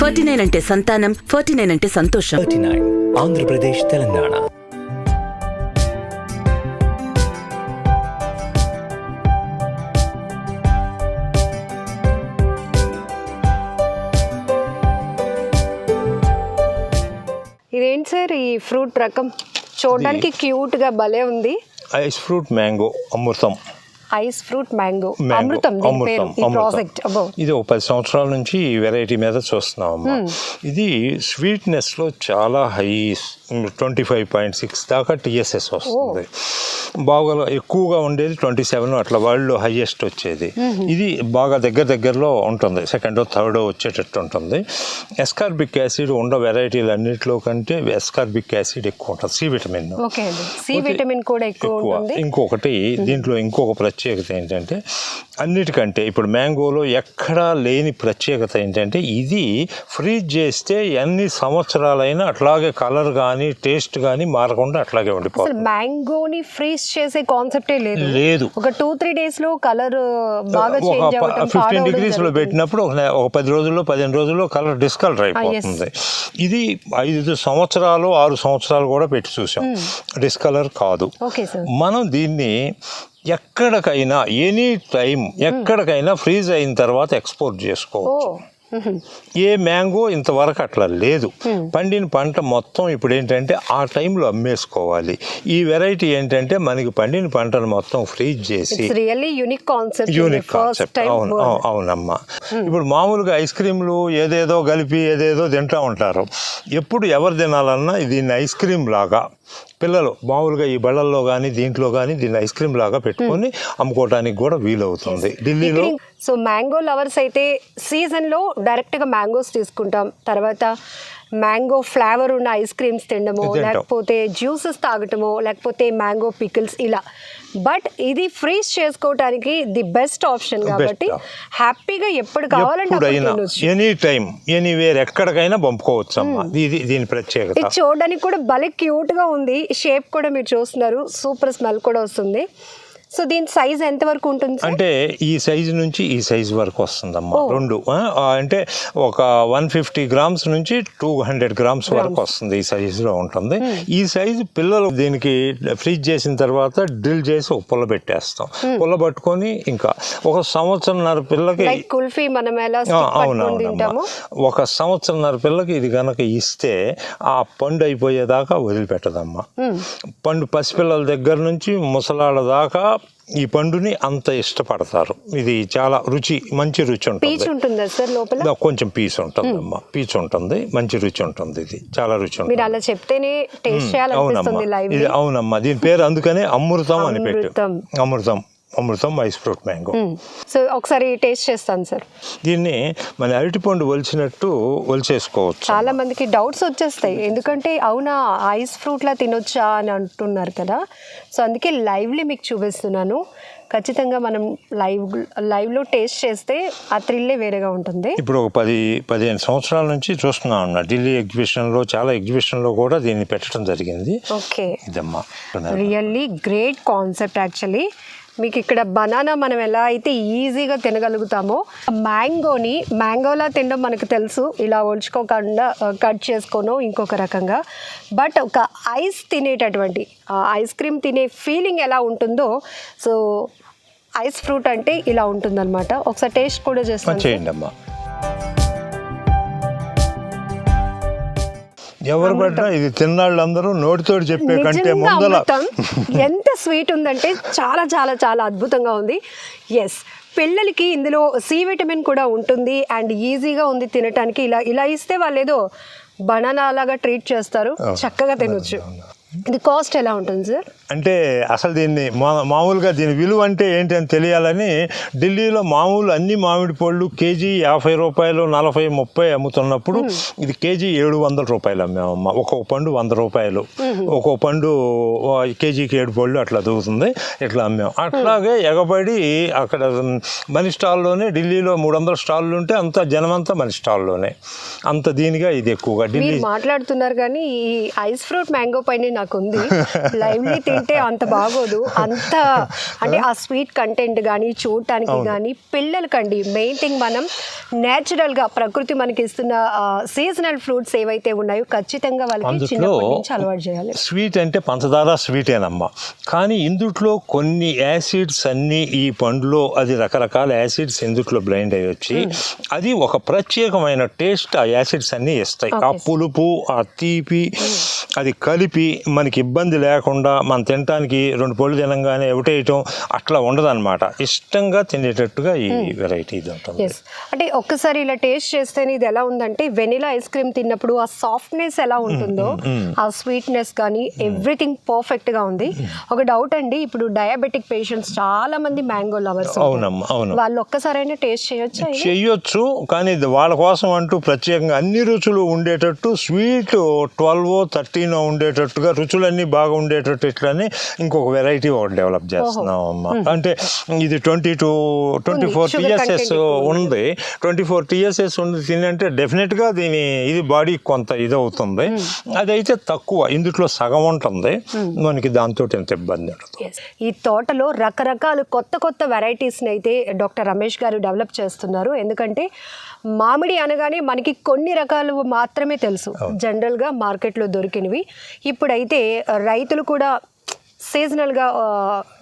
Forty nine అంటే సంతానం forty nine అంటే సంతోషం. Thirty nine Andhra Pradesh Telangana. ఇదేంటి సార్ ఈ ఫ్రూట్ రకం? చూడడానికి క్యూట్గా భలే ఉంది. ఐస్ ఫ్రూట్ మ్యాంగో అమృతం. ఐస్ ఫ్రూట్ మ్యాంగో అమృతం ఈ. ప్రాజెక్ట్ ఇది ఒక పది సంవత్సరాల నుంచి ఈ వెరైటీ మీద చూస్తున్నాం అమ్మా ఇది స్వీట్నెస్లో చాలా high twenty five point six దాకా టిఎస్ఎస్ వస్తుంది. బాగా ఎక్కువగా ఉండేది ట్వంటీ సెవెన్ అట్లా వాళ్ళు హైయెస్ట్ వచ్చేది. ఇది బాగా దగ్గర దగ్గరలో ఉంటుంది. సెకండ్ థర్డ్ వచ్చేటట్టు ఉంటుంది. ఎస్కార్బిక్ యాసిడ్ ఉన్న వెరైటీలు అన్నింటిలో కంటే ఎస్కార్బిక్ యాసిడ్ ఎక్కువ ఉంటుంది. సి విటమిన్ సి విటమిన్ కూడా ఎక్కువ ఇంకొకటి దీంట్లో ఇంకొక ప్రత్యేకత ఏంటంటే అన్నిటికంటే ఇప్పుడు మ్యాంగోలో ఎక్కడా లేని ప్రత్యేకత ఏంటంటే ఇది ఫ్రీజ్ చేస్తే ఎన్ని సంవత్సరాలైనా అట్లాగే కలర్ కానీ టేస్ట్ కానీ మారకుండా అట్లాగే ఉండిపోతుంది. మ్యాంగోని ఫ్రీజ్ చేసే కాన్సెప్టే లేదు. లేదు. ఒక టూ త్రీ డేస్లో కలర్ బాగా ఫిఫ్టీన్ డిగ్రీస్లో. పెట్టినప్పుడు ఒక పది రోజుల్లో పదిహేను రోజుల్లో కలర్ డిస్కలర్ అయిపోతుంది. ఇది ఐదు సంవత్సరాలు ఆరు సంవత్సరాలు కూడా పెట్టి చూసాం. డిస్కలర్ కాదు. మనం దీన్ని ఎక్కడికైనా ఎనీ టైం ఎక్కడికైనా ఫ్రీజ్ అయిన తర్వాత ఎక్స్పోర్ట్ చేసుకోవచ్చు. ఏ మ్యాంగో ఇంతవరకు అట్లా లేదు. పండిన పంట మొత్తం ఇప్పుడు ఏంటంటే ఆ టైంలో అమ్మేసుకోవాలి. ఈ వెరైటీ ఏంటంటే మనకి పండిన పంటను మొత్తం ఫ్రీజ్ చేసి యూనిక్ కాన్సెప్ట్ యూనిక్ కాన్సెప్ట్ అవును అవు- అవునమ్మా. ఇప్పుడు మామూలుగా ఐస్ క్రీమ్లు ఏదేదో కలిపి ఏదేదో తింటూ ఉంటారు. ఎప్పుడు ఎవరు తినాలన్నా దీన్ని ఐస్ క్రీమ్ లాగా పిల్లలు మామూలుగా ఈ బళ్ళల్లో కానీ దీంట్లో కానీ దీన్ని ఐస్ క్రీమ్ లాగా పెట్టుకొని అమ్ముకోవడానికి కూడా వీలవుతుంది. ఢిల్లీలో సో మ్యాంగో లవర్స్ అయితే సీజన్లో డైరెక్ట్గా మ్యాంగోస్ తీసుకుంటాం. తర్వాత మ్యాంగో ఫ్లేవర్ ఉన్న ఐస్ క్రీమ్స్ తినడమో. లేకపోతే జ్యూసెస్ తాగటమో లేకపోతే మ్యాంగో పికిల్స్ ఇలా బట్ ఇది ఫ్రీజ్ చేసుకోవటానికి ది బెస్ట్ ఆప్షన్ కాబట్టి హ్యాపీగా ఎప్పుడు కావాలంటే ఎనీ టైం ఎనీవేర్ ఎక్కడికైనా పంపుకోవచ్చు అమ్మా ఇది దీని ప్రత్యేకత. ఇది చూడడానికి కూడా భలే క్యూట్గా ఉంది షేప్ కూడా మీరు చూస్తున్నారు. సూపర్ స్మెల్ కూడా వస్తుంది. సో దీని సైజ్ ఎంత వరకు ఉంటుంది అంటే ఈ సైజు నుంచి ఈ సైజు వరకు వస్తుందమ్మా. రెండు. ఆ, ఆ, అంటే ఒక వన్ ఫిఫ్టీ గ్రామ్స్ నుంచి టూ హండ్రెడ్ గ్రామ్స్ వరకు వస్తుంది ఈ సైజులో ఉంటుంది. ఈ సైజు పిల్లలు దీనికి ఫ్రీజ్ చేసిన తర్వాత డ్రిల్ చేసి ఒక పుల్ల పెట్టేస్తాం. పుల్ల పట్టుకొని ఇంకా ఒక సంవత్సరంన్నర పిల్లకి లైక్ కుల్ఫీ మనం ఎలా అవునవునమ్మా. ఒక సంవత్సరంన్నర పిల్లకి ఇది గనక ఇస్తే ఆ పండు అయిపోయేదాకా వదిలిపెట్టదమ్మా. పండు పసిపిల్లల దగ్గర నుంచి ముసలాళ్ళ దాకా ఈ పండుని అంత ఇష్టపడతారు. ఇది చాలా రుచి మంచి రుచి ఉంటుంది. సార్ లోపల? కొంచెం పీస్ ఉంటుంది అమ్మా. పీచ్ ఉంటుంది మంచి రుచి ఉంటుంది ఇది. చాలా రుచి ఉంటుంది. అలా చెప్తేనే అవునమ్మా. ఇది అవునమ్మా. దీని పేరు అందుకనే అమృతం అని పెట్టు Amrutham. Amrutham ice fruit mango. So ఒకసారి టేస్ట్ చేస్తాను సార్. దీన్ని మన అరటిపండు ఒలిచినట్టు ఒలిచేసుకోవచ్చు. చాలా మందికి డౌట్స్ వచ్చేస్తాయి. ఎందుకంటే అవునా ఐస్ ఫ్రూట్ లా తినొచ్చా అని అంటున్నారు కదా. సో అందుకే లైవ్లీ మీకు చూపిస్తున్నాను. ఖచ్చితంగా మనం లైవ్ లైవ్లో టేస్ట్ చేస్తే ఆ థ్రిల్లే వేరేగా ఉంటుంది. ఇప్పుడు ఒక పది పదిహేను సంవత్సరాల నుంచి చూస్తున్నాం అన్న. ఢిల్లీ ఎగ్జిబిషన్లో చాలా ఎగ్జిబిషన్లో కూడా దీన్ని పెట్టడం జరిగింది. ఓకే. ఇదమ్మా. రియల్లీ గ్రేట్ కాన్సెప్ట్ యాక్చువల్లీ మీకు ఇక్కడ బనానా మనం ఎలా అయితే ఈజీగా తినగలుగుతామో మ్యాంగోని మ్యాంగోలా తినడం మనకు తెలుసు. ఇలా ఒలుచుకోకుండా కట్ చేసుకోను ఇంకొక రకంగా. బట్ ఒక ఐస్ తినేటటువంటి ఐస్ క్రీమ్ తినే ఫీలింగ్ ఎలా ఉంటుందో సో ఐస్ ఫ్రూట్ అంటే ఇలా ఉంటుందన్నమాట. ఒకసారి టేస్ట్ కూడా చేస్తాను. చేయండి అమ్మా ఎవరు పడ్డా ఇది తిన్నాళ్ళందరూ నోటితోటి చెప్పే కంటే ముందల. ఎంత స్వీట్ ఉందంటే చాలా చాలా చాలా అద్భుతంగా ఉంది. ఎస్ పిల్లలకి ఇందులో సి విటమిన్ కూడా ఉంటుంది. అండ్ ఈజీగా ఉంది తినటానికి. ఇలా ఇలా ఇస్తే వాళ్ళు ఏదో బనానా లాగా ట్రీట్ చేస్తారు. చక్కగా తినొచ్చు. ఇది కాస్ట్ ఎలా ఉంటుంది సార్ అంటే అసలు దీన్ని మా మామూలుగా దీని విలువ అంటే ఏంటి అని తెలియాలని ఢిల్లీలో మామూలు అన్ని మామిడి పళ్ళు కేజీ యాభై రూపాయలు నలభై ముప్పై అమ్ముతున్నప్పుడు ఇది కేజీ ఏడు వందల రూపాయలు అమ్మామమ్మ ఒక్కొక్క పండు వంద రూపాయలు. ఒక్కొక్క పండు కేజీకి ఏడు పళ్ళు అట్లా దొరుకుతుంది ఇట్లా అమ్మాం. అట్లాగే ఎగబడి అక్కడ మన స్టాల్లోనే ఢిల్లీలో మూడు వందల స్టాళ్ళు ఉంటే అంత జనమంతా మన స్టాల్లోనే. అంత దీనిగా ఇది ఎక్కువగా ఢిల్లీ మాట్లాడుతున్నారు కానీ ఈ ఐస్ ఫ్రూట్ మ్యాంగో పైన నాకు ఉంది లైవ్లీ తింటే అంత బాగోదు. అంత అంటే ఆ స్వీట్ కంటెంట్ కానీ చూడటానికి కానీ పిల్లలకండి. మెయిన్ థింగ్ మనం నేచురల్గా ప్రకృతి మనకి ఇస్తున్న సీజనల్ ఫ్రూట్స్ ఏవైతే ఉన్నాయో ఖచ్చితంగా వాళ్ళకి చిన్నప్పటి నుంచి అలవాటు చేయాలి. స్వీట్ అంటే పంచదార స్వీటేనమ్మా. కానీ ఇందుట్లో కొన్ని యాసిడ్స్ అన్నీ ఈ పండులో అది రకరకాల యాసిడ్స్ ఇందుట్లో బ్లైండ్ అయ్యి వచ్చి అది ఒక ప్రత్యేకమైన టేస్ట్ ఆ యాసిడ్స్ అన్నీ ఇస్తాయి. ఆ. పులుపు ఆ తీపి అది కలిపి మనకి ఇబ్బంది లేకుండా మనం తినటానికి రెండు పళ్ళు తినంగానే ఒకటేయటం అట్లా ఉండదన్నమాట. ఇష్టంగా తినేటట్టుగా ఈ వెరైటీ ఇది ఉంటుంది. ఎస్ అంటే ఒక్కసారి ఇలా టేస్ట్ చేస్తేనే ఇది ఎలా ఉందంటే వెనిలా ఐస్ క్రీమ్ తిన్నప్పుడు ఆ సాఫ్ట్నెస్ ఎలా ఉంటుందో ఆ స్వీట్నెస్ కానీ ఎవ్రీథింగ్ పర్ఫెక్ట్గా ఉంది. ఒక డౌట్ అండి ఇప్పుడు డయాబెటిక్ పేషెంట్స్ చాలా మంది మ్యాంగో లవర్స్ అవునమ్మా అవును. వాళ్ళు ఒక్కసారైనా టేస్ట్ చేయొచ్చా ఇది? చెయ్యొచ్చు కానీ వాళ్ళ కోసం అంటూ ప్రత్యేకంగా అన్ని రుచులు ఉండేటట్టు స్వీట్ ట్వెల్వ్ థర్టీన్ ఉండేటట్టుగా రుచులన్నీ బాగా ఉండేటట్టు ఇట్లని ఇంకొక వెరైటీ ఒకటి డెవలప్ చేస్తున్నాం అమ్మా అంటే ఇది twenty two twenty. Four TSS ఉంది. ట్వంటీ ఫోర్ టీఎస్ఎస్ ఉంది. తినంటే డెఫినెట్గా దీని ఇది బాడీ కొంత ఇది అవుతుంది అదైతే తక్కువ. ఇందులో సగం ఉంటుంది. మనకి దాంతో ఎంత ఇబ్బంది ఉండదు. ఈ తోటలో రకరకాల కొత్త కొత్త వెరైటీస్ని అయితే డాక్టర్ రమేష్ గారు డెవలప్ చేస్తున్నారు. ఎందుకంటే మామిడి అనగానే మనకి కొన్ని రకాలు మాత్రమే తెలుసు. జనరల్గా మార్కెట్లో దొరికినవి. ఇప్పుడైతే రైతులు కూడా సీజనల్గా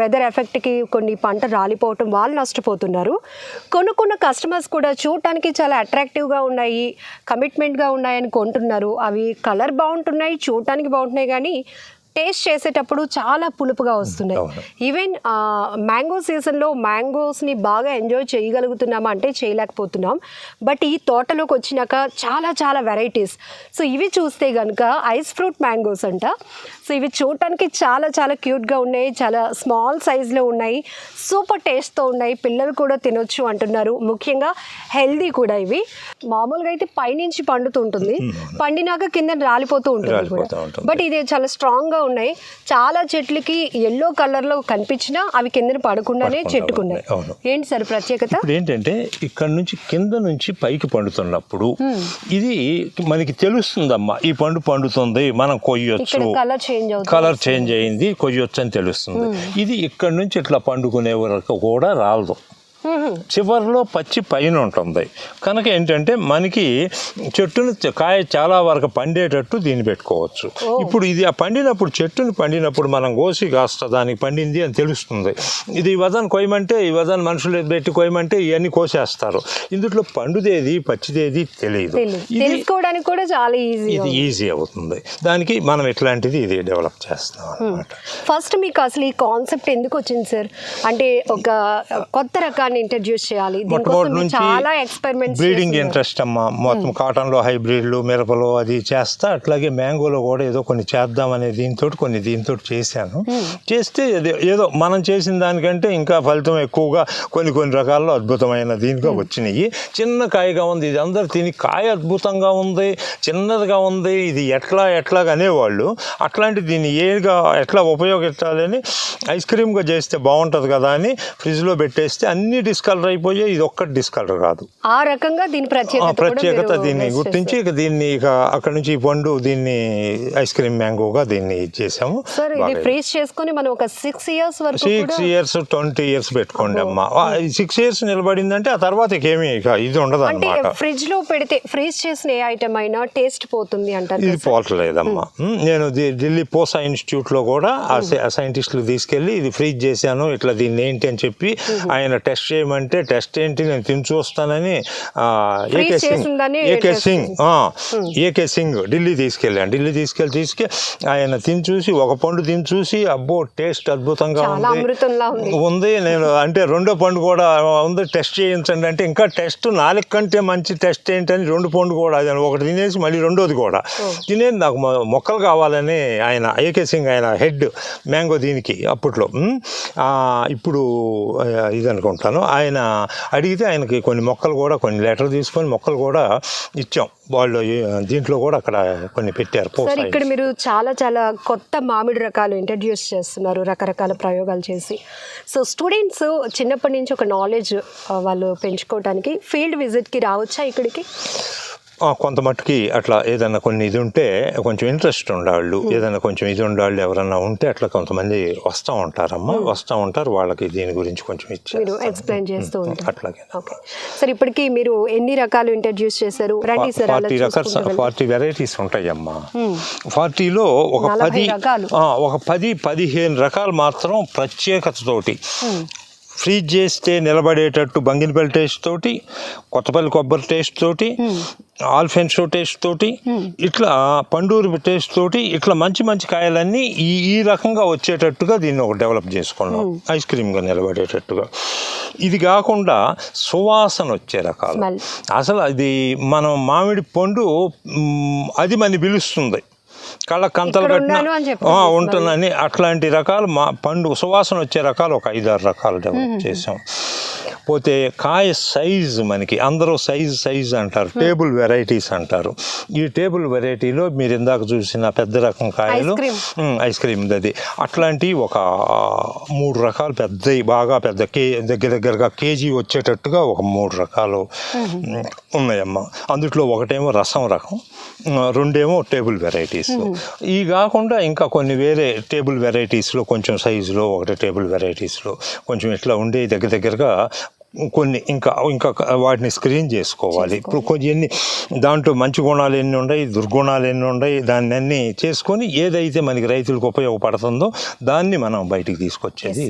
వెదర్ ఎఫెక్ట్కి కొన్ని పంట రాలిపోవటం వాళ్ళు నష్టపోతున్నారు. కొనుక్కున్న కస్టమర్స్ కూడా చూడటానికి చాలా అట్రాక్టివ్గా ఉన్నాయి కమిట్మెంట్గా ఉన్నాయని కొంటున్నారు. అవి కలర్ బాగుంటున్నాయి చూడటానికి బాగుంటున్నాయి కానీ టేస్ట్ చేసేటప్పుడు చాలా పులుపుగా వస్తున్నాయి. ఈవెన్ మ్యాంగో సీజన్లో మ్యాంగోస్ని బాగా ఎంజాయ్ చేయగలుగుతున్నామా అంటే చేయలేకపోతున్నాం. బట్ ఈ తోటలోకి వచ్చినాక చాలా చాలా వెరైటీస్. సో ఇవి చూస్తే కనుక ఐస్ ఫ్రూట్ మ్యాంగోస్ అంట. సో ఇవి చూడటానికి చాలా చాలా క్యూట్గా ఉన్నాయి. చాలా స్మాల్ సైజులో ఉన్నాయి. సూపర్ టేస్ట్తో ఉన్నాయి. పిల్లలు కూడా తినొచ్చు అంటున్నారు. ముఖ్యంగా హెల్దీ కూడా ఇవి. మామూలుగా అయితే పైనుంచి పండుతుంటుంది పండినాక కింద రాలిపోతూ ఉంటుంది కూడా. బట్ ఇది చాలా స్ట్రాంగ్గా ఉన్నాయి. చాలా చెట్లకి ఎల్లో కలర్లో కనిపించినా అవి కింద పడకుండానే పడకుండా చెట్టుకున్నాయి. ఏంటి సార్ ప్రత్యేకత? ఏంటంటే ఇక్కడ నుంచి కింద నుంచి పైకి పండుతున్నప్పుడు ఇది మనకి తెలుస్తుందమ్మా. ఈ పండు పండుతుంది మనం కొయ్యొచ్చు. కలర్ చేంజ్ కలర్ చేంజ్ అయింది కొయ్యొచ్చు అని తెలుస్తుంది ఇది ఇక్కడ నుంచి ఇట్లా పండుకునే వరకు కూడా రాలదు. చివరిలో పచ్చి పైన ఉంటుంది. కనుక ఏంటంటే మనకి చెట్టును కాయ చాలా వరకు పండేటట్టు దీన్ని పెట్టుకోవచ్చు. ఇప్పుడు ఇది ఆ పండినప్పుడు చెట్టుని పండినప్పుడు మనం కోసి కాస్త దానికి పండింది అని తెలుస్తుంది. ఇది ఈ వదన కొయ్యమంటే ఈ వదన మనుషులు పెట్టి కొయ్యమంటే ఇవన్నీ కోసేస్తారు. ఇందులో పండుదేది పచ్చిదేది తెలియదు తెలుసుకోవడానికి కూడా చాలా ఈజీ ఇది ఈజీ అవుతుంది. దానికి మనం ఇట్లాంటిది ఇది డెవలప్ చేస్తున్నాం అనమాట ఫస్ట్ మీకు అసలు ఈ కాన్సెప్ట్ ఎందుకు వచ్చింది సార్ అంటే ఒక కొత్త రకాన్ని ఇంట్రడ్యూస్ చేయాలి. చాలా ఎక్స్పెరిమెంట్స్ బ్రీడింగ్ ఇంట్రెస్ట్ అమ్మా. మొత్తం కాటన్లో హైబ్రిడ్లు మిరపలో అది చేస్తా అట్లాగే మ్యాంగోలో కూడా ఏదో కొన్ని చేద్దాం అనే దీంతో కొన్ని దీంతో చేశాను. చేస్తే ఏదో- ఏదో మనం చేసిన దానికంటే ఇంకా ఫలితం ఎక్కువగా కొన్ని కొన్ని రకాల్లో అద్భుతమైన దీనిగా వచ్చినాయి. చిన్న కాయగా ఉంది. ఇది అందరు తిని కాయ అద్భుతంగా ఉంది చిన్నదిగా ఉంది. ఇది ఎట్లా ఎట్లా అనేవాళ్ళు. అట్లాంటి దీన్ని ఏగా ఎట్లా ఉపయోగించాలని ఐస్ క్రీమ్గా చేస్తే బాగుంటుంది కదా అని ఫ్రిడ్జ్లో పెట్టేస్తే అన్ని డిస్కలర్ అయిపోయాయి ఇది ఒక్కటి డిస్కలర్ కాదు. ఆ రకంగా దీని ప్రత్యేకత ప్రత్యేకత దీన్ని గుర్తించి ఇక దీన్ని ఇక అక్కడ నుంచి పండు దీన్ని ఐస్ క్రీమ్ మ్యాంగోగా దీన్ని చేసాము ఫ్రీజ్ చేసుకొని మనం ఒక సిక్స్ ఇయర్స్ వరకు సిక్స్ ఇయర్స్ ట్వంటీ ఇయర్స్ పెట్టుకోండి అమ్మా. సిక్స్ ఇయర్స్ నిలబడిందంటే ఆ తర్వాత ఇకేమి ఇక ఇది ఉండదు అంటే అనమాట ఫ్రిడ్జ్లో పెడితే ఫ్రీజ్ చేసిన ఏ ఐటమ్ అయినా టేస్ట్ పోతుంది అంటారు ఇది పోవట్లేదమ్మా. ఉమ్, నేను ది- ఢిల్లీ పోసా ఇన్స్టిట్యూట్లో కూడా ఆ సై- ఆ సైంటిస్టులు తీసుకెళ్ళి ఇది ఫ్రీజ్ చేశాను ఇట్లా దీన్ని ఏంటి అని చెప్పి ఆయన టెస్ట్ చేయమంటే టెస్ట్ ఏంటి? నేను తిని చూస్తానని AK Singh AK Singh AK Singh Delhi తీసుకెళ్ళాను. ఢిల్లీ తీసుకెళ్ళి తీసుకె ఆయన తిని చూసి ఒక పండు తిని చూసి అబ్బో టేస్ట్ అద్భుతంగా ఉంది. ఉంది. నేను అంటే రెండో పండు కూడా ఉంది టెస్ట్ చేయించండి అంటే ఇంకా టెస్ట్ నాలుగు కంటే మంచి టెస్ట్ ఏంటని రెండు పండు కూడా అది ఒకటి తినేసి మళ్ళీ రెండోది కూడా. తినేది నాకు మొక్కలు కావాలని ఆయన ఏకే సింగ్ ఆయన హెడ్ మ్యాంగో దీనికి అప్పట్లో. ఇప్పుడు ఇది అనుకుంటాను. ఆయన అడిగితే ఆయనకి కొన్ని మొక్కలు కూడా కొన్ని లెటర్ తీసుకొని మొక్కలు కూడా ఇచ్చాం. వాళ్ళు దీంట్లో కూడా అక్కడ కొన్ని పెట్టారు సార్ ఇక్కడ మీరు చాలా చాలా కొత్త మామిడి రకాలు ఇంట్రడ్యూస్ చేస్తున్నారు రకరకాల ప్రయోగాలు చేసి. సో స్టూడెంట్స్ చిన్నప్పటి నుంచి ఒక నాలెడ్జ్ వాళ్ళు పెంచుకోవడానికి ఫీల్డ్ విజిట్కి రావచ్చా ఇక్కడికి? కొంత మట్టుకి అట్లా ఏదైనా కొన్ని ఇది ఉంటే కొంచెం ఇంట్రెస్ట్ ఉండేవాళ్ళు ఏదైనా కొంచెం ఇది ఉండేవాళ్ళు ఎవరన్నా ఉంటే అట్లా కొంతమంది వస్తూ ఉంటారమ్మా. వస్తూ ఉంటారు వాళ్ళకి దీని గురించి కొంచెం ఇచ్చారు ఎక్స్ప్లెయిన్ చేస్తూ ఉంటారు. అట్లాగే. సార్ ఇప్పటికి మీరు ఎన్ని రకాలు ఇంట్రడ్యూస్ చేశారు? ఫార్టీ రకాల చూసుకుంటూ వెళ్దాం. ఫార్టీ వెరైటీస్ ఉంటాయమ్మా. ఫార్టీలో ఒక పది ఒక పది పదిహేను రకాలు మాత్రం ప్రత్యేకతతోటి. ఫ్రీజ్ చేస్తే నిలబడేటట్టు బంగినపల్లి టేస్ట్ తోటి కొత్తపల్లి కొబ్బరి టేస్ట్ తోటి ఆల్ఫెన్షో టేస్ట్ తోటి ఇట్లా పండూరు టేస్ట్ తోటి ఇట్లా మంచి మంచి కాయలన్నీ ఈ ఈ రకంగా వచ్చేటట్టుగా దీన్ని ఒక డెవలప్ చేసుకున్నాం. ఐస్ క్రీమ్గా నిలబడేటట్టుగా. ఇది కాకుండా సువాసన వచ్చే రకాలు. అసలు అది మనం మామిడి పండు అది మన పిలుస్తుంది. కళ్ళ కంతలు కట్టిన. ఉంటుందని అట్లాంటి రకాలు మా పండు సువాసన వచ్చే రకాలు ఒక ఐదారు రకాలు డెవలప్ చేసాం పోతే కాయ సైజ్ మనకి అందరూ సైజ్ సైజ్ అంటారు టేబుల్ వెరైటీస్ అంటారు. ఈ టేబుల్ వెరైటీలో మీరు ఇందాక చూసిన పెద్ద రకం కాయలు ఐస్ క్రీమ్ అది అట్లాంటి ఒక మూడు రకాలు పెద్ద బాగా పెద్ద కే దగ్గర దగ్గరగా కేజీ వచ్చేటట్టుగా ఒక మూడు రకాలు ఉమ్, ఉన్నాయమ్మా. అందుట్లో ఒకటేమో రసం రకం రెండేమో టేబుల్ వెరైటీస్ ఈ కాకుండా ఇంకా కొన్ని వేరే టేబుల్ వెరైటీస్లో కొంచెం సైజులో ఒకటి టేబుల్ వెరైటీస్లో కొంచెం ఇట్లా ఉండే దగ్గర దగ్గరగా కొన్ని ఇంకా ఇంకా వాటిని స్క్రీన్ చేసుకోవాలి. ఇప్పుడు కొన్ని ఎన్ని దాంట్లో మంచి గుణాలు ఎన్ని ఉన్నాయి దుర్గుణాలు ఎన్ని ఉన్నాయి దాన్ని అన్ని చేసుకొని ఏదైతే మనకి రైతులకు ఉపయోగపడుతుందో దాన్ని మనం బయటికి తీసుకొచ్చేది